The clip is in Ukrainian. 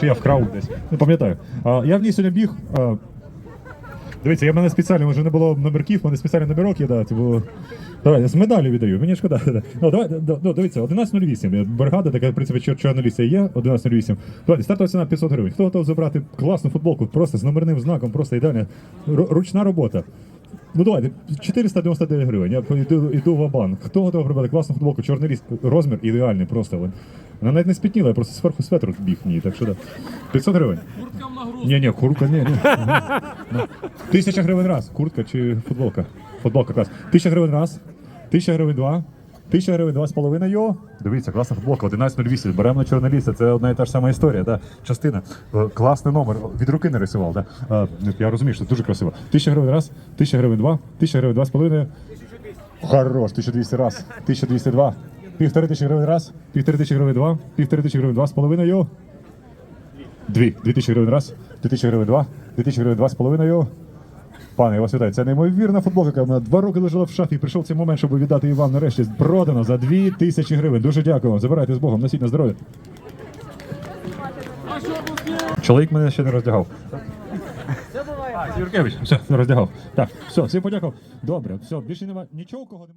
Чи я вкрав десь? Не пам'ятаю. А, я в ній сьогодні біг. А, дивіться, я в мене спеціально вже не було номерків, в мене спеціальний номерок є, да, було. Давай, я з медалю віддаю, мені шкода. Да. Ну, давай, да, ну, дивіться, 11.08. Бригада, така, в принципі, чор- чорна є, 11.08. Давайте, стартова ціна 500 гривень. Хто готов забрати класну футболку, просто з номерним знаком, просто ідеальна ру- ручна робота. Ну давайте, 499 гривень. Я йду, йду в банк. Хто готовий прибрати класну футболку? Чорний ліс, розмір ідеальний просто. Вон. Вона навіть не спітніла, я просто зверху светр біг в ній, так що да. 500 гривень. Курткам на груз. Ні, ні, куртка, ні, ні. Тисяча гривень раз. Куртка чи футболка? Футболка клас. Тисяча гривень раз. Тисяча гривень два. Тисяча гривень два з половиною. Дивіться, класна футболка, 11.08. Беремо на чорне лісце. Це одна і та ж сама історія. Да? Частина. Е, Класний номер. Від руки не рисував. Да? Е, Я розумію, що це дуже красиво. Тисяча гривень раз, тисяча гривень два, тисяча гривень два з половиною. Хорош, 1200 раз, 1202. Півтори тисячі гривень раз, півтори тисячі гривень два, півтори тисячі гривень два з половиною. Дві. Дві тисячі гривень раз, дві тисячі гривень два, дві тисячі гривень два з половиною. Пане, я вас вітаю. Це неймовірна футболка, яка в мене два роки лежала в шафі. І прийшов цей момент, щоб віддати її вам нарешті. Продано за дві тисячі гривень. Дуже дякую вам. Забирайте з Богом, носіть на здоров'я. Чоловік мене ще не роздягав. Юркевич, все, роздягав. Так, все, всім подякував. Добре, все, більше немає нічого, кого немає.